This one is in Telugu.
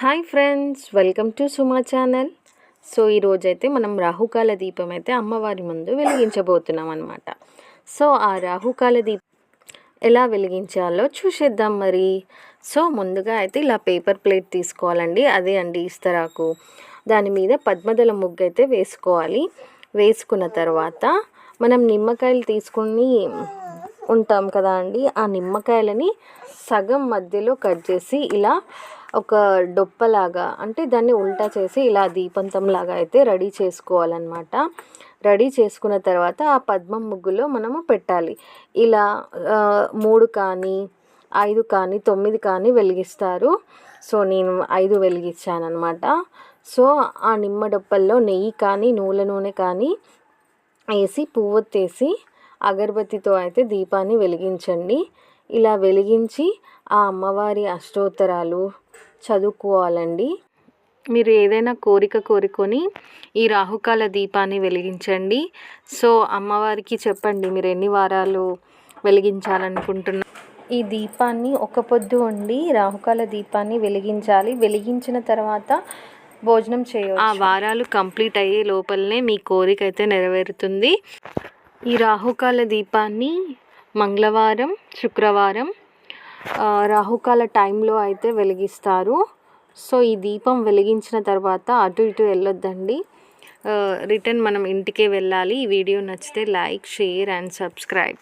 Hi friends welcome to Suma channel. So ఈరోజైతే మనం రాహుకాల దీపం అయితే అమ్మవారి ముందు వెలిగించబోతున్నాం అనమాట సో ఆ రాహుకాల దీపం ఎలా వెలిగించాలో చూసేద్దాం మరి. సో ముందుగా అయితే ఇలా పేపర్ ప్లేట్ తీసుకోవాలండి అదే అండి ఇస్తరాకు. దాని మీద పద్మదల ముగ్గు అయితే వేసుకోవాలి. వేసుకున్న తర్వాత మనం నిమ్మకాయలు తీసుకుని ఉంటాం కదా అండి. ఆ నిమ్మకాయలని సగం మధ్యలో కట్ చేసి ఇలా ఒక డొప్పలాగా అంటే దాన్ని ఉల్టా చేసి ఇలా దీపంతంలాగా అయితే రెడీ చేసుకోవాలన్నమాట. రెడీ చేసుకున్న తర్వాత ఆ పద్మం ముగ్గులో మనము పెట్టాలి. ఇలా మూడు కానీ ఐదు కానీ తొమ్మిది కానీ వెలిగిస్తారు. సో నేను ఐదు వెలిగించానమాట సో ఆ నిమ్మ డొప్పల్లో నెయ్యి కానీ నూనె నూనె కానీ వేసి పువ్వొత్తేసి అగరబత్తితో అయితే దీపాన్ని వెలిగించండి. ఇలా వెలిగించి ఆ అమ్మవారి అష్టోత్తరాలు చదువుకోవాలండి. మీరు ఏదైనా కోరిక కోరుకొని ఈ రాహుకాల దీపాన్ని వెలిగించండి. సో అమ్మవారికి చెప్పండి మీరు ఎన్ని వారాలు వెలిగించాలనుకుంటున్నారు ఈ దీపాన్ని ఒక పొద్దు ఉండి రాహుకాల దీపాన్ని వెలిగించాలి. వెలిగించిన తర్వాత భోజనం చేయవచ్చు. ఆ వారాలు కంప్లీట్ అయ్యే లోపలనే మీ కోరిక అయితే నెరవేరుతుంది. ఈ రాహుకాల దీపాన్ని మంగళవారం శుక్రవారం రాహుకాల టైంలో అయితే వెలిగిస్తారు. సో ఈ దీపం వెలిగించిన తర్వాత అటు ఇటు వెళ్ళొద్దండి. రిటర్న్ మనం ఇంటికే వెళ్ళాలి. ఈ వీడియో నచ్చితే లైక్ షేర్ అండ్ సబ్స్క్రైబ్.